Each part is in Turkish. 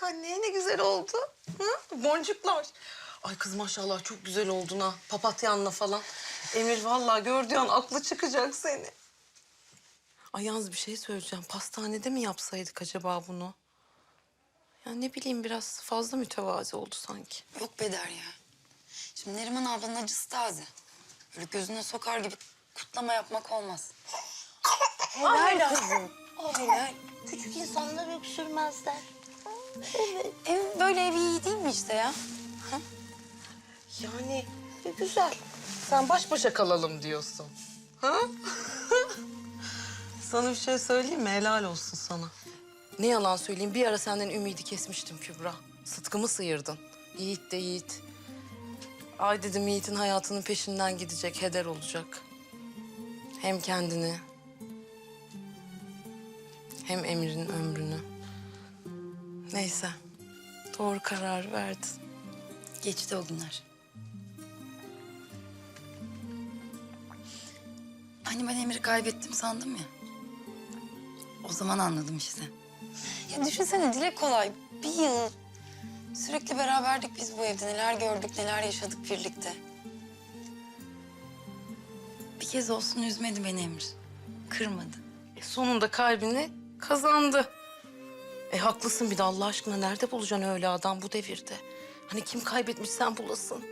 Bak anne ne güzel oldu. Hı? Boncuklar. Ay kız maşallah çok güzel oldun ha. Papatyanla falan. Emir vallahi gördüğü an aklı çıkacak seni. Ay yalnız bir şey söyleyeceğim. Pastanede mi yapsaydık acaba bunu? Ya ne bileyim biraz fazla mütevazi oldu sanki. Yok Beder ya. Şimdi Neriman ablanın acısı taze. Böyle gözüne sokar gibi kutlama yapmak olmaz. Helal kızım. Helal. Küçük insanlar öksürmezler. Evet. Ev böyle ev iyi değil mi işte ya? Yani güzel. Sen baş başa kalalım diyorsun. Ha? sana bir şey söyleyeyim mi? Helal olsun sana. Ne yalan söyleyeyim bir ara senden ümidi kesmiştim Kübra. Sıtkımı sıyırdın. Yiğit de Yiğit. Ay dedim Yiğit'in hayatının peşinden gidecek, heder olacak. Hem kendini hem Emir'in ömrünü. Neyse, doğru karar verdin. Geçti o günler. Hani ben Emir'i kaybettim sandım ya. O zaman anladım işte. Ya düşünsene dile kolay. Bir yıl sürekli beraberdik biz bu evde. Neler gördük, neler yaşadık birlikte. Bir kez olsun üzmedi beni Emir. Kırmadı. E, sonunda kalbini kazandı. E haklısın bir de Allah aşkına nerede bulacaksın öyle adam bu devirde? Hani kim kaybetmiş sen bulasın.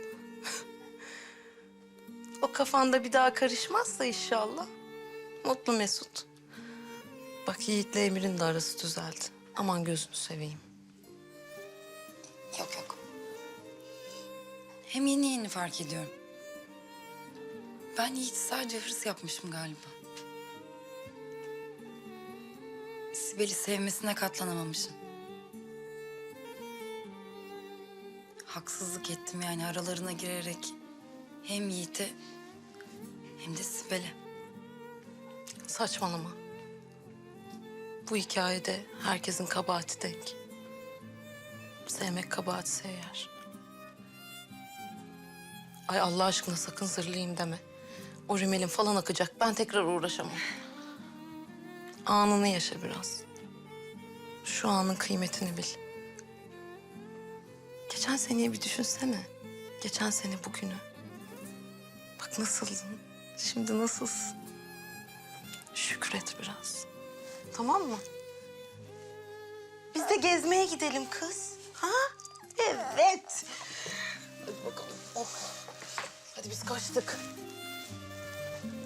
o kafanda bir daha karışmazsa inşallah. Mutlu Mesut. Bak Yiğit'le Emir'in de arası düzeldi. Aman gözünü seveyim. Yok yok. Hem yeni yeni fark ediyorum. Ben Yiğit sadece hırs yapmışım galiba. Sibel'i sevmesine katlanamamışım. Haksızlık ettim yani aralarına girerek hem Yiğit'e hem de Sibel'e. Saçmalama. Bu hikayede herkesin kabahati denk. Sevmek kabahati sever. Ay Allah aşkına sakın zırlayayım deme. O rimelin falan akacak. Ben tekrar uğraşamam. Anını yaşa biraz. Şu anın kıymetini bil. Geçen seneyi bir düşünsene. Geçen sene bugünü. Bak nasıldın. Şimdi nasılsın? Şükret biraz. Tamam mı? Biz de gezmeye gidelim kız. Ha? Evet. Hadi bakalım. Oh. Hadi biz kaçtık.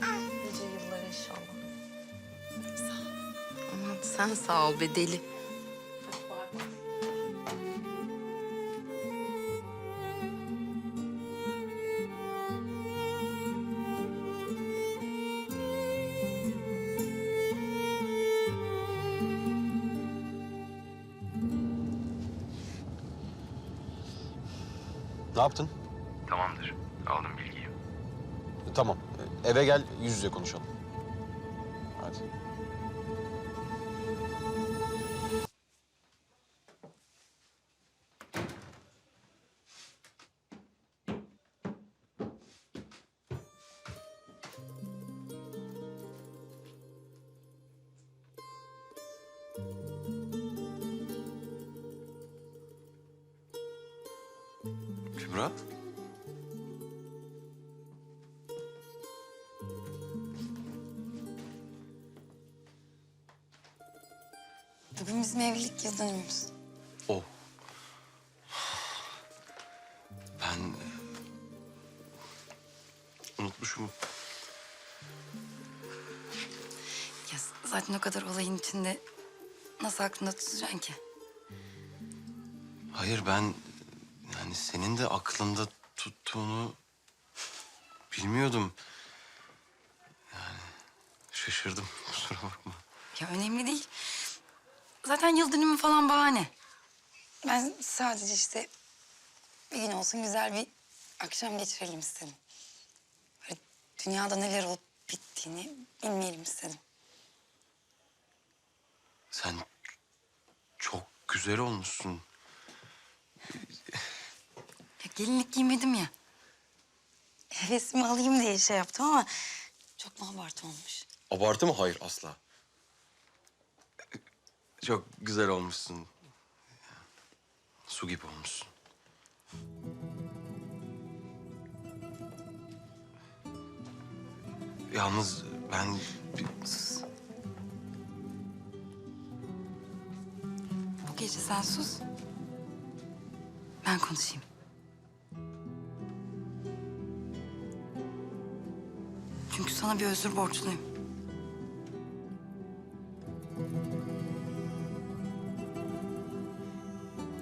Nice yıllar inşallah. Sağ ol. Aman sen sağ ol be deli. Ne yaptın? Tamamdır. Aldım bilgiyi. Tamam. Eve gel yüz yüze konuşalım. Kübra? Bugün bizim evlilik yıl dönümümüz. O. Ben... e, Unutmuşum. Ya zaten o kadar olayın içinde nasıl aklında tutacaksın ki? Hayır ben... Yani senin de aklında tuttuğunu... Bilmiyordum. Yani şaşırdım. Kusura bakma. Ya önemli değil. Zaten yıl dönümü falan bahane. Ben sadece işte bir gün olsun güzel bir akşam geçirelim istedim. Böyle dünyada neler olup bittiğini bilmeyelim istedim. Sen çok güzel olmuşsun. Gelinlik giymedim ya. Hevesimi alayım diye şey yaptım ama çok mu abartı olmuş? Abartı mı? Hayır asla. Çok güzel olmuşsun. Su gibi olmuşsun. Yalnız ben bir- Sus. Bu gece sen sus. Ben konuşayım. Sana bir özür borçluyum.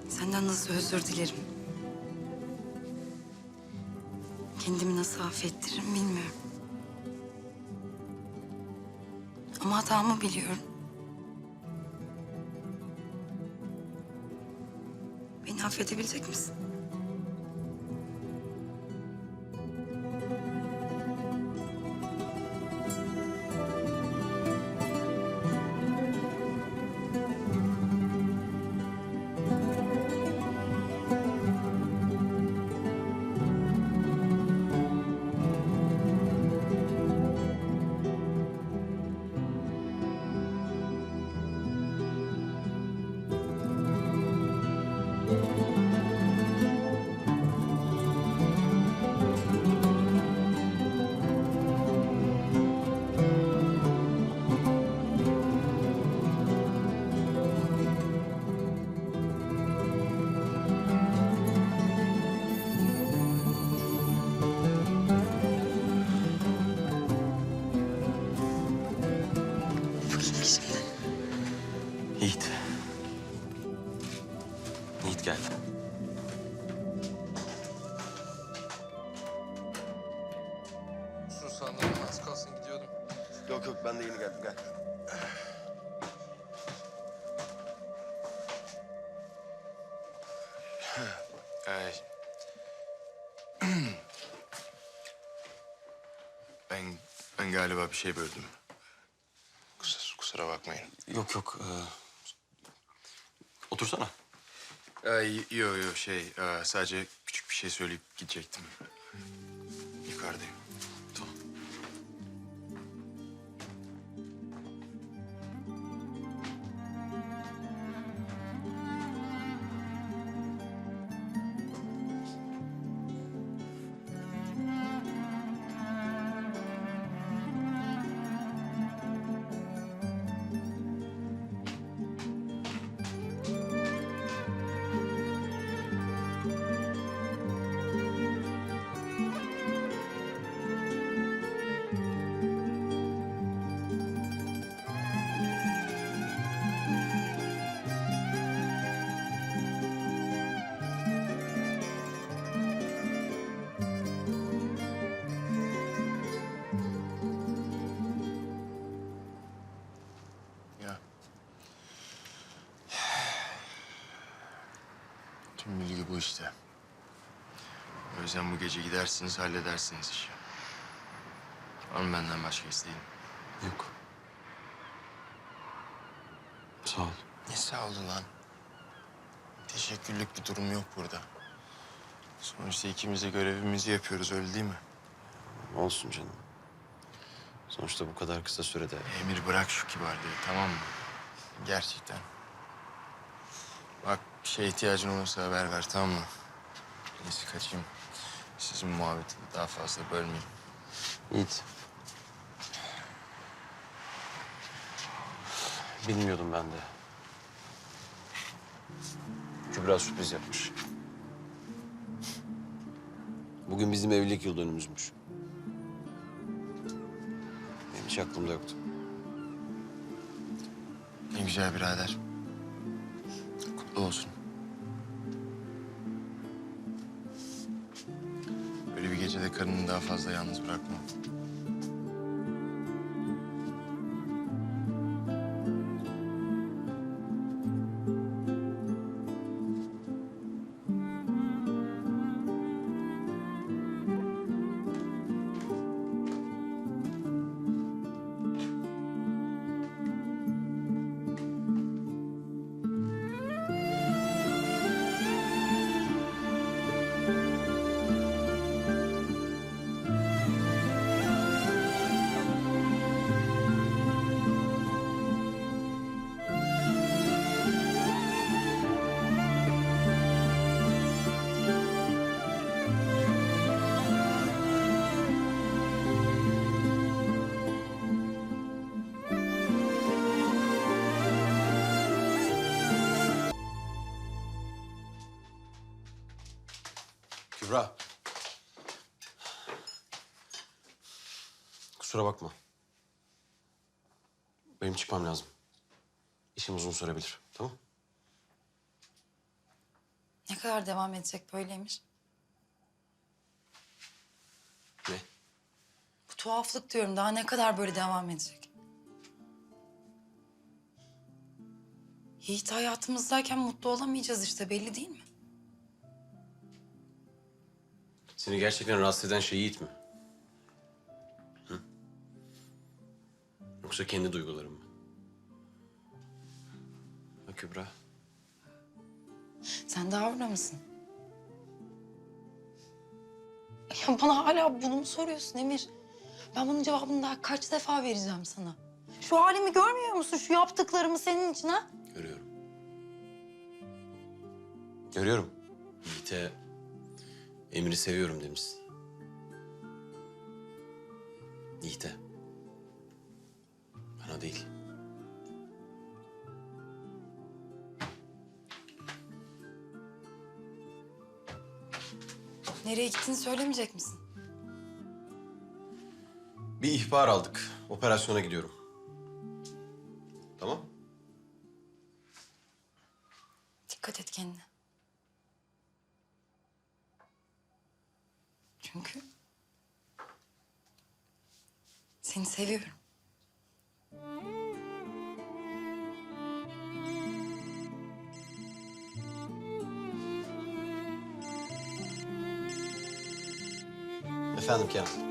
Senden nasıl özür dilerim. Kendimi nasıl affettiririm bilmiyorum. Ama hatamı biliyorum. Beni affedebilecek misin? Yiğit geldi. Sus sandım az kalsın gidiyordum. Yok yok ben de yeni geldim gel. Ay. ben ben galiba bir şey böldüm. Kusura, kusura bakmayın. Yok yok. ee, Otursana. Ay, yo yo şey e, sadece küçük bir şey söyleyip gidecektim. Yukarıdayım. İşte. O yüzden bu gece gidersiniz, halledersiniz işi. Var mı benden başka isteğin? Yok. Sağ ol. Ne sağ olun lan. Teşekkürlük bir durum yok burada. Sonuçta ikimiz de görevimizi yapıyoruz, öyle değil mi? Olsun canım. Sonuçta bu kadar kısa sürede Emir bırak şu kibarlığı, tamam mı? Gerçekten. Bak bir şeye ihtiyacın olursa haber ver, tamam mı? Neyse kaçayım. Sizin muhabbeti daha fazla bölmeyeyim. Yiğit. Bilmiyordum ben de. Kübra sürpriz yapmış. Bugün bizim evlilik yıl dönümümüzmüş. Benim hiç aklımda yoktu. Ne güzel birader. Kutlu olsun. Böyle bir gecede karını daha fazla yalnız bırakma. Kübra. Kusura bakma. Benim çıkmam lazım. İşim uzun sürebilir. Tamam? Ne kadar devam edecek böyleymiş? Ne? Bu tuhaflık diyorum. Daha ne kadar böyle devam edecek? Yiğit hayatımızdayken mutlu olamayacağız işte belli değil mi? Seni gerçekten rahatsız eden şey Yiğit mi? Hı? Yoksa kendi duygularım mı? Ha Kübra. Sen daha orada mısın? Ya bana hala bunu mu soruyorsun Emir? Ben bunun cevabını daha kaç defa vereceğim sana? Şu halimi görmüyor musun? Şu yaptıklarımı senin için ha? Görüyorum. Görüyorum. Yiğit'e Emir'i seviyorum demişsin. Yiğit'e. Bana değil. Nereye gittiğini söylemeyecek misin? Bir ihbar aldık. Operasyona gidiyorum. Seni seviyorum. Efendim Kenan.